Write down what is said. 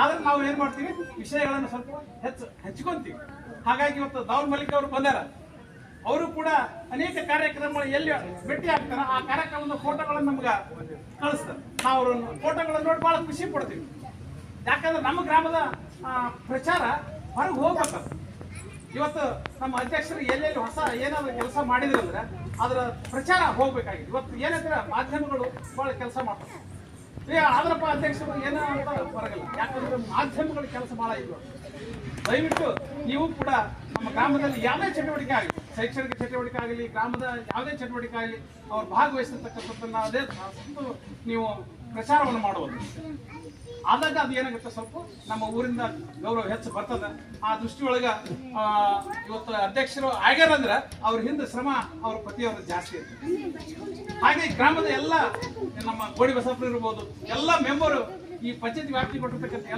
ಆದ್ರೆ ನಾವು ಏನ್ ಮಾಡ್ತೀವಿ? ವಿಷಯಗಳನ್ನು ಸ್ವಲ್ಪ ಹೆಚ್ಚು ಹಂಚ್ಕೊಂತೀವಿ. ಹಾಗಾಗಿ ಇವತ್ತು ದಾವಲ್ ಮಲಿಕ್ ಅವರು ಬಂದಾರ. ಅವರು ಕೂಡ ಅನೇಕ ಕಾರ್ಯಕ್ರಮಗಳು ಎಲ್ಲಿ ಭೇಟಿ ಆಗ್ತಾರ ಆ ಕಾರ್ಯಕ್ರಮದ ಫೋಟೋಗಳನ್ನು ನಮ್ಗೆ ಕಳಿಸ್ತಾರೆ. ನಾವು ಅವ್ರ ಫೋಟೋಗಳನ್ನು ನೋಡಿ ಬಹಳ ಖುಷಿ ಪಡ್ತೀವಿ. ಯಾಕಂದ್ರೆ ನಮ್ಮ ಗ್ರಾಮದ ಪ್ರಚಾರ ಹೊರಗೆ ಹೋಗ್ಬೇಕು. ಇವತ್ತು ನಮ್ಮ ಅಧ್ಯಕ್ಷರು ಎಲ್ಲೆಲ್ಲಿ ಹೊಸ ಏನಾದ್ರು ಕೆಲಸ ಮಾಡಿದ್ರಂದ್ರೆ ಅದರ ಪ್ರಚಾರ ಹೋಗ್ಬೇಕಾಗಿದೆ. ಇವತ್ತು ಏನಂದ್ರೆ ಮಾಧ್ಯಮಗಳು ಬಹಳ ಕೆಲಸ ಮಾಡ್ತಾರೆ. ಆದ್ರಪ್ಪ ಅಧ್ಯಕ್ಷರು, ಏನೋ ಅಂತ ಬರಗಲ್ಲ ಯಾಕಂದ್ರೆ ಮಾಧ್ಯಮಗಳ ಕೆಲಸ ಬಹಳ ಇದ್ರು ದಯವಿಟ್ಟು ನೀವು ಕೂಡ ನಮ್ಮ ಗ್ರಾಮದಲ್ಲಿ ಯಾವುದೇ ಚಟುವಟಿಕೆ ಆಗಲಿ, ಶೈಕ್ಷಣಿಕ ಚಟುವಟಿಕೆ ಆಗಲಿ, ಗ್ರಾಮದ ಯಾವುದೇ ಚಟುವಟಿಕೆ ಆಗಲಿ, ಅವ್ರು ಭಾಗವಹಿಸಿರ್ತಕ್ಕಂಥದ್ದನ್ನ ಅದೇ ನೀವು ಪ್ರಚಾರವನ್ನು ಮಾಡುವುದು. ಆದಾಗ ಅದು ಏನಾಗುತ್ತೆ ಸ್ವಲ್ಪ ನಮ್ಮ ಊರಿಂದ ಗೌರವ ಹೆಚ್ಚು ಬರ್ತದ. ಆ ದೃಷ್ಟಿಯೊಳಗ ಇವತ್ತು ಅಧ್ಯಕ್ಷರು ಆಗ್ಯಾರ ಅಂದ್ರೆ ಅವ್ರ ಹಿಂದೆ ಶ್ರಮ ಅವ್ರ ಪತಿಯವ್ರ ಜಾಸ್ತಿ ಇರ್ತದೆ. ಹಾಗೆ ಗ್ರಾಮದ ಎಲ್ಲ ನಮ್ಮ ಗೋಡಿ ಬಸಪ್ಪ ಇರ್ಬೋದು, ಎಲ್ಲ ಮೆಂಬರು ಈ ಪಂಚಾಯತ್ ವ್ಯಾಪ್ತಿ ಕೊಟ್ಟಿರ್ತಕ್ಕಂಥ